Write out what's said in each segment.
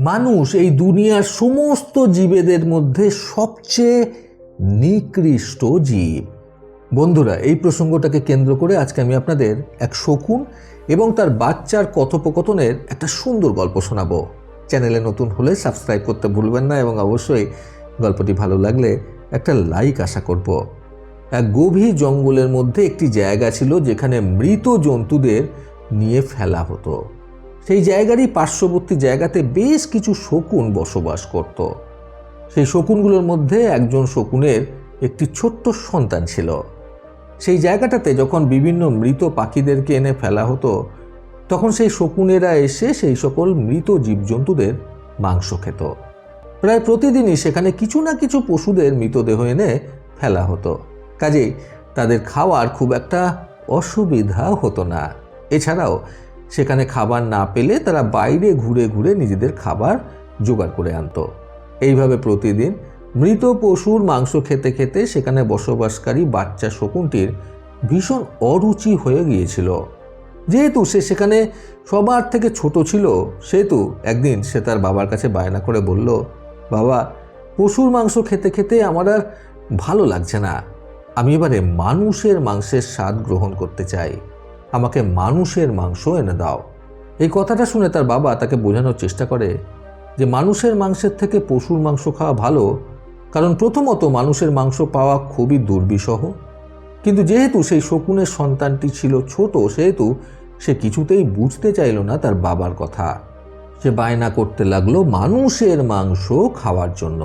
মানুষ এই দুনিয়ার সমস্ত জীবেদের মধ্যে সবচেয়ে নিকৃষ্ট জীব। বন্ধুরা, এই প্রসঙ্গটাকে কেন্দ্র করে আজকে আমি আপনাদের এক শকুন এবং তার বাচ্চার কথোপকথনের একটা সুন্দর গল্প শোনাবো। চ্যানেলে নতুন হলে সাবস্ক্রাইব করতে ভুলবেন না এবং অবশ্যই গল্পটি ভালো লাগলে একটা লাইক আশা করব। এক গভীর জঙ্গলের মধ্যে একটি জায়গা ছিল যেখানে মৃত জন্তুদের নিয়ে ফেলা হতো। সেই জায়গারই পার্শ্ববর্তী জায়গাতে বেশ কিছু শকুন বসবাস করত। সেই শকুনগুলোর মধ্যে একজন শকুনের একটি ছোট্ট সন্তান ছিল। সেই জায়গাটাতে যখন বিভিন্ন মৃত পাখিদেরকে এনে ফেলা হতো, তখন সেই শকুনেরা এসে সেই সকল মৃত জীবজন্তুদের মাংস খেত। প্রায় প্রতিদিনই সেখানে কিছু না কিছু পশুদের মৃতদেহ এনে ফেলা হতো। কাজেই তাদের খাওয়ার খুব একটা অসুবিধা হতো না। এছাড়াও সেখানে খাবার না পেলে তারা বাইরে ঘুরে ঘুরে নিজেদের খাবার জোগাড় করে আনতো। এইভাবে প্রতিদিন মৃত পশুর মাংস খেতে খেতে সেখানে বসবাসকারী বাচ্চা শকুনটির ভীষণ অরুচি হয়ে গিয়েছিল। যেহেতু সে সেখানে সবার থেকে ছোট ছিল, সেহেতু একদিন সে তার বাবার কাছে বায়না করে বলল, বাবা, পশুর মাংস খেতে খেতে আমার আর ভালো লাগছে না। আমি এবারে মানুষের মাংসের স্বাদ গ্রহণ করতে চাই। আমাকে মানুষের মাংস এনে দাও। এই কথাটা শুনে তার বাবা তাকে বোঝানোর চেষ্টা করে যে মানুষের মাংসের থেকে পশুর মাংস খাওয়া ভালো, কারণ প্রথমত মানুষের মাংস পাওয়া খুবই দুর্বিষহ। কিন্তু যেহেতু সেই শকুনের সন্তানটি ছিল ছোট, সেহেতু সে কিছুতেই বুঝতে চাইল না তার বাবার কথা। সে বায়না করতে লাগল মানুষের মাংস খাওয়ার জন্য।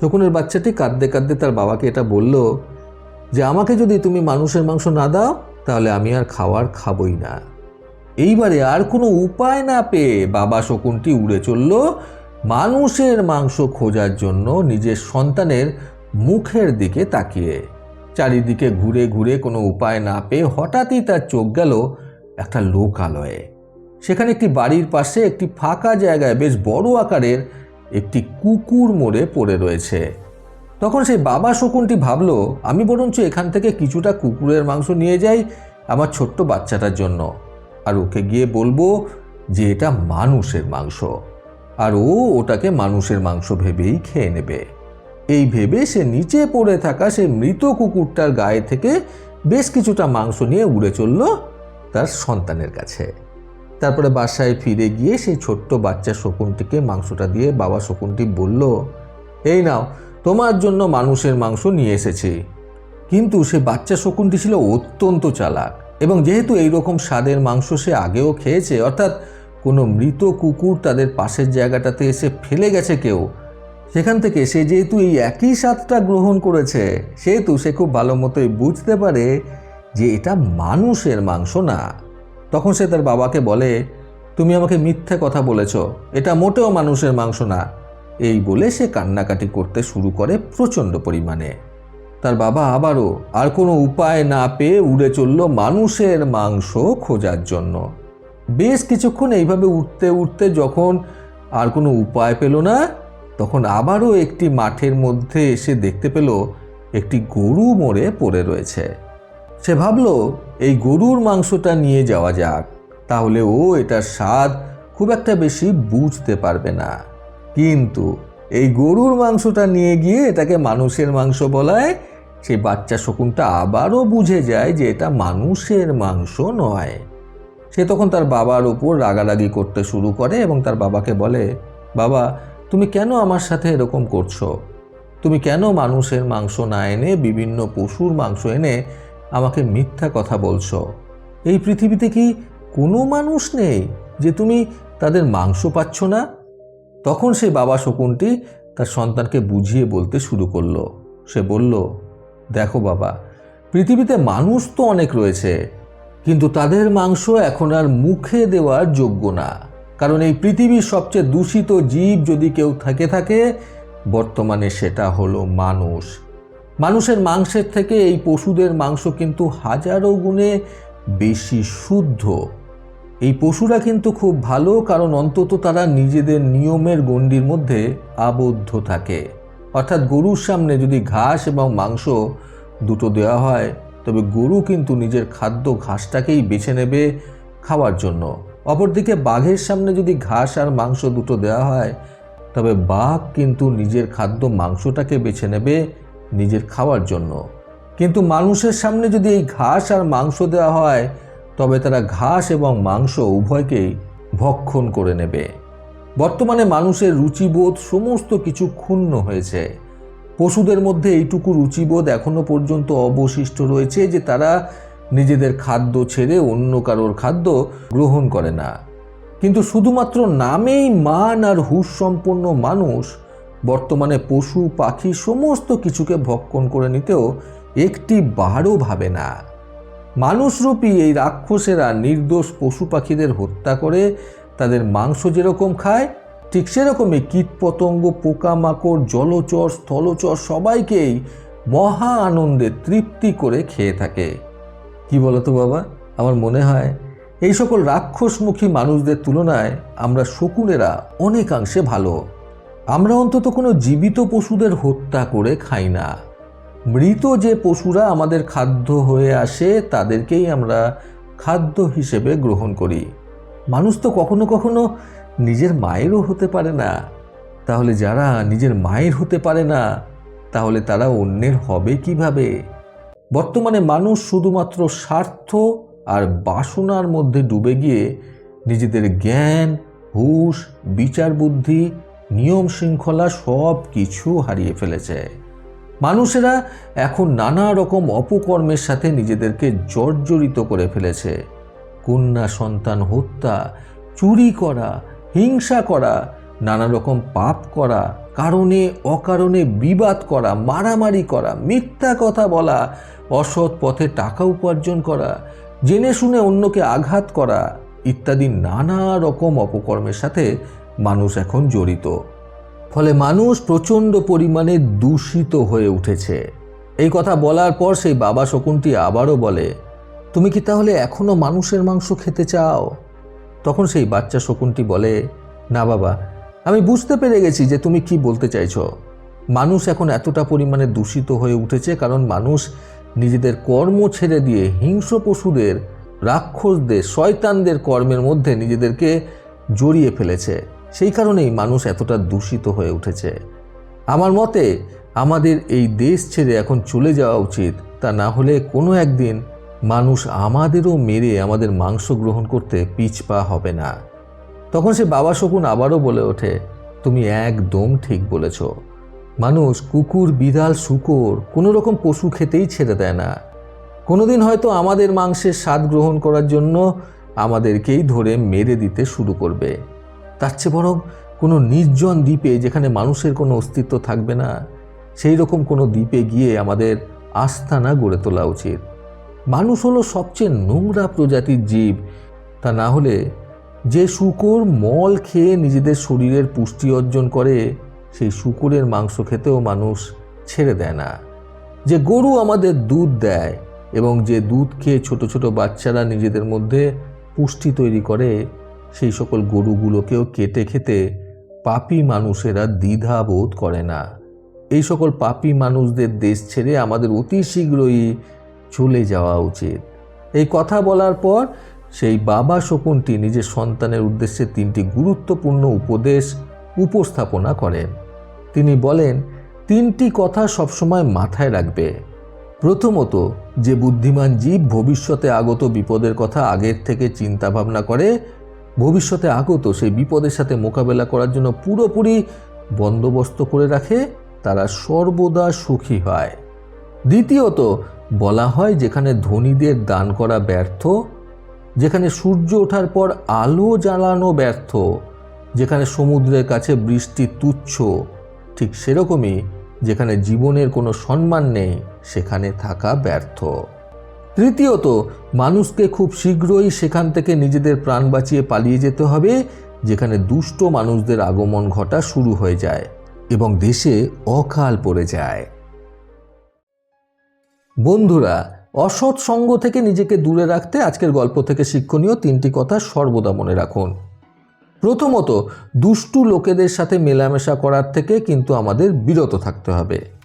শকুনের বাচ্চাটি কাঁদতে কাঁদতে তার বাবাকে এটা বলল যে, আমাকে যদি তুমি মানুষের মাংস না দাও তাহলে আমি আর খাওয়ার খাবই না। এইবারে আর কোনো উপায় না পেয়ে বাবা শকুনটি উড়ে চলল মানুষের মাংস খোঁজার জন্য নিজের সন্তানের মুখের দিকে তাকিয়ে। চারিদিকে ঘুরে ঘুরে কোনো উপায় না পেয়ে হঠাৎই তার চোখ গেল একটা লোকালয়ে। সেখানে একটি বাড়ির পাশে একটি ফাঁকা জায়গায় বেশ বড় আকারের একটি কুকুর মরে পড়ে রয়েছে। তখন সেই বাবা শকুনটি ভাবলো, আমি বরঞ্চ এখান থেকে কিছুটা কুকুরের মাংস নিয়ে যাই আমার ছোট্ট বাচ্চাটার জন্য। আর ওকে গিয়ে বলব যে এটা মানুষের মাংস। আর ও ওটাকে মানুষের মাংস ভেবেই খেয়ে নেবে। এই ভেবে সে নিচে পড়ে থাকা সেই মৃত কুকুরটার গায়ে থেকে বেশ কিছুটা মাংস নিয়ে উড়ে চলল তার সন্তানের কাছে। তারপরে বাসায় ফিরে গিয়ে সেই ছোট্ট বাচ্চা শকুনটিকে মাংসটা দিয়ে বাবা শকুনটি বলল, এই নাও তোমার জন্য মানুষের মাংস নিয়ে এসেছি। কিন্তু সে বাচ্চা শকুনটি ছিল অত্যন্ত চালাক এবং যেহেতু এই রকম স্বাদের মাংস সে আগেও খেয়েছে, অর্থাৎ কোনো মৃত কুকুর তাদের পাশের জায়গাটাতে এসে ফেলে গেছে কেউ, সেখান থেকে সে যেহেতু এই একই স্বাদটা গ্রহণ করেছে, সেহেতু সে খুব ভালো মতোই বুঝতে পারে যে এটা মানুষের মাংস না। তখন সে তার বাবাকে বলে, তুমি আমাকে মিথ্যে কথা বলেছ, এটা মোটেও মানুষের মাংস না। এই বলে সে কান্নাকাটি করতে শুরু করে প্রচণ্ড পরিমাণে। তার বাবা আবারও আর কোনো উপায় না পেয়ে উড়ে চলল মানুষের মাংস খোঁজার জন্য। বেশ কিছুক্ষণ এইভাবে উঠতে উঠতে যখন আর কোনো উপায় পেল না, তখন আবারও একটি মাঠের মধ্যে এসে দেখতে পেল একটি গরু মরে পড়ে রয়েছে। সে ভাবল, এই গরুর মাংসটা নিয়ে যাওয়া যাক, তাহলে ও এটার স্বাদ খুব একটা বেশি বুঝতে পারবে না। কিন্তু এই গরুর মাংসটা নিয়ে গিয়ে এটাকে মানুষের মাংস বলায় সেই বাচ্চা শকুনটা আবারও বুঝে যায় যে এটা মানুষের মাংস নয়। সে তখন তার বাবার উপর রাগারাগি করতে শুরু করে এবং তার বাবাকে বলে, বাবা, তুমি কেন আমার সাথে এরকম করছ? তুমি কেন মানুষের মাংস না এনে বিভিন্ন পশুর মাংস এনে আমাকে মিথ্যা কথা বলছো? এই পৃথিবীতে কি কোনো মানুষ নেই যে তুমি তাদের মাংস পাচ্ছ না? তখন সেই বাবা শকুনটি তার সন্তানকে বুঝিয়ে বলতে শুরু করল। সে বলল, দেখো বাবা, পৃথিবীতে মানুষ তো অনেক রয়েছে, কিন্তু তাদের মাংস এখন আর মুখে দেওয়ার যোগ্য না। কারণ এই পৃথিবীর সবচেয়ে দূষিত জীব যদি কেউ থাকে থাকে, বর্তমানে সেটা হলো মানুষ। মানুষের মাংসের থেকে এই পশুদের মাংস কিন্তু হাজারো গুণে বেশি শুদ্ধ। এই পশুরা কিন্তু খুব ভালো, কারণ অন্তত তারা নিজেদের নিয়মের গণ্ডির মধ্যে আবদ্ধ থাকে। অর্থাৎ গরুর সামনে যদি ঘাস এবং মাংস দুটো দেওয়া হয়, তবে গরু কিন্তু নিজের খাদ্য ঘাসটাকেই বেছে নেবে খাওয়ার জন্য। অপরদিকে বাঘের সামনে যদি ঘাস আর মাংস দুটো দেওয়া হয়, তবে বাঘ কিন্তু নিজের খাদ্য মাংসটাকে বেছে নেবে নিজের খাওয়ার জন্য। কিন্তু মানুষের সামনে যদি এই ঘাস আর মাংস দেওয়া হয় তবে তারা ঘাস এবং মাংস উভয়কেই ভক্ষণ করে নেবে। বর্তমানে মানুষের রুচিবোধ সমস্ত কিছু ক্ষুণ্ণ হয়েছে। পশুদের মধ্যে এইটুকু রুচিবোধ এখনও পর্যন্ত অবশিষ্ট রয়েছে যে তারা নিজেদের খাদ্য ছেড়ে অন্য কারোর খাদ্য গ্রহণ করে না। কিন্তু শুধুমাত্র নামেই মান আর হুশ সম্পন্ন মানুষ বর্তমানে পশু, পাখি সমস্ত কিছুকে ভক্ষণ করে নিতেও একটি বারও ভাবে না। মানুষরূপী এই রাক্ষসেরা নির্দোষ পশু পাখিদের হত্যা করে তাদের মাংস যেরকম খায়, ঠিক সেরকমই কীটপতঙ্গ, পোকামাকড়, জলচর, স্থলচর সবাইকেই মহা আনন্দে তৃপ্তি করে খেয়ে থাকে। কি বলতো বাবা? আমার মনে হয় এই সকল রাক্ষসমুখী মানুষদের তুলনায় আমরা শকুনেরা অনেকাংশে ভালো। আমরা অন্তত কোনো জীবিত পশুদের হত্যা করে খাই না। মৃত যে পশুরা আমাদের খাদ্য হয়ে আসে, তাদেরকেই আমরা খাদ্য হিসেবে গ্রহণ করি। মানুষ তো কখনো কখনো নিজের মায়েরও হতে পারে না। তাহলে যারা নিজের মায়ের হতে পারে না, তাহলে তারা অন্যের হবে কীভাবে? বর্তমানে মানুষ শুধুমাত্র স্বার্থ আর বাসনার মধ্যে ডুবে গিয়ে নিজেদের জ্ঞান, হুশ বিচার বুদ্ধি নিয়ম শৃঙ্খলা সব কিছু হারিয়ে ফেলেছে। মানুষেরা এখন নানা রকম অপকর্মের সাথে নিজেদেরকে জর্জরিত করে ফেলেছে। কন্যা সন্তান হত্যা, চুরি করা, হিংসা করা, নানা রকম পাপ করা, কারণে অকারণে বিবাদ করা, মারামারি করা, মিথ্যা কথা বলা, অসৎ পথে টাকা উপার্জন করা, জেনে শুনে অন্যকে আঘাত করা ইত্যাদি নানা রকম অপকর্মের সাথে মানুষ এখন জড়িত। ফলে মানুষ প্রচণ্ড পরিমাণে দূষিত হয়ে উঠেছে। এই কথা বলার পর সেই বাবা শকুনটি আবারও বলে, তুমি কি তাহলে এখনও মানুষের মাংস খেতে চাও? তখন সেই বাচ্চা শকুনটি বলে, না বাবা, আমি বুঝতে পেরে গেছি যে তুমি কি বলতে চাইছো। মানুষ এখন এতটা পরিমাণে দূষিত হয়ে উঠেছে কারণ মানুষ নিজেদের কর্ম ছেড়ে দিয়ে হিংস্র পশুদের, রাক্ষসদের, শয়তানদের কর্মের মধ্যে নিজেদেরকে জড়িয়ে ফেলেছে। সেই কারণেই মানুষ এতটা দূষিত হয়ে উঠেছে। আমার মতে, আমাদের এই দেশ ছেড়ে এখন চলে যাওয়া উচিত। তা না হলে কোনো একদিন মানুষ আমাদেরও মেরে আমাদের মাংস গ্রহণ করতে পিছপা হবে না। তখন সে বাবা শকুন আবারও বলে ওঠে, তুমি একদম ঠিক বলেছ। মানুষ কুকুর, বিড়াল, শুকর কোনো রকম পশু খেতেই ছেড়ে দেয় না। কোনোদিন হয়তো আমাদের মাংসের স্বাদ গ্রহণ করার জন্য আমাদেরকেই ধরে মেরে দিতে শুরু করবে। তার চেয়ে বরং কোনো নির্জন দ্বীপে যেখানে মানুষের কোনো অস্তিত্ব থাকবে না, সেই রকম কোনো দ্বীপে গিয়ে আমাদের আস্থানা গড়ে তোলা উচিত। মানুষ হলো সবচেয়ে নোংরা প্রজাতির জীব। তা না হলে যে শুকর মল খেয়ে নিজেদের শরীরের পুষ্টি অর্জন করে, সেই শুকুরের মাংস খেতেও মানুষ ছেড়ে দেয় না। যে গরু আমাদের দুধ দেয় এবং যে দুধ খেয়ে ছোট ছোট বাচ্চারা নিজেদের মধ্যে পুষ্টি তৈরি করে সেই সকল গরুগুলোকেও কেটে খেতে পাপি মানুষেরা দ্বিধা বোধ করে না। এই সকল পাপি মানুষদের দেশ ছেড়ে আমাদের অতি শীঘ্রই চলে যাওয়া উচিত। এই কথা বলার পর সেই বাবা শকুনটি নিজের সন্তানের উদ্দেশ্যে তিনটি গুরুত্বপূর্ণ উপদেশ উপস্থাপনা করেন। তিনি বলেন, তিনটি কথা সবসময় মাথায় রাখবে। প্রথমত, যে বুদ্ধিমান জীব ভবিষ্যতে আগত বিপদের কথা আগের থেকে চিন্তা ভাবনা করে ভবিষ্যতে আগত সেই বিপদের সাথে মোকাবেলা করার জন্য পুরোপুরি বন্দোবস্ত করে রাখে, তারা সর্বদা সুখী হয়। দ্বিতীয়ত, বলা হয় যেখানে ধনীদের দান করা ব্যর্থ, যেখানে সূর্য ওঠার পর আলো জ্বালানো ব্যর্থ, যেখানে সমুদ্রের কাছে বৃষ্টি তুচ্ছ, ঠিক সেরকমই যেখানে জীবনের কোনো সম্মান নেই, সেখানে থাকা ব্যর্থ। তৃতীয়ত, মানুষকে খুব শীঘ্রই সেখান থেকে নিজেদের প্রাণ বাঁচিয়ে পালিয়ে যেতে হবে, যেখানে দুষ্ট মানুষদের আগমন ঘটা শুরু হয়ে যায় এবং দেশে অকাল পড়ে যায়। বন্ধুরা, অসৎ সঙ্গ থেকে নিজেকে দূরে রাখতে আজকের গল্প থেকে শিক্ষণীয় তিনটি কথা সর্বদা মনে রাখুন। প্রথমত, দুষ্টু লোকেদের সাথে মেলামেশা করার থেকে কিন্তু আমাদের বিরত থাকতে হবে।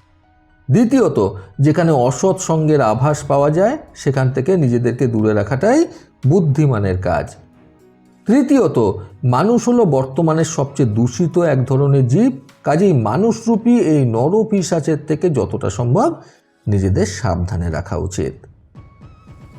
দ্বিতীয়ত, যেখানে অসৎ সঙ্গের আভাস পাওয়া যায়, সেখান থেকে নিজেদেরকে দূরে রাখাটাই বুদ্ধিমানের কাজ। তৃতীয়ত, মানুষ হলো বর্তমানের সবচেয়ে দূষিত এক ধরনের জীব, কাজেই মানুষরূপী এই নরপিসাচের থেকে যতটা সম্ভব নিজেদের সাবধানে রাখা উচিত।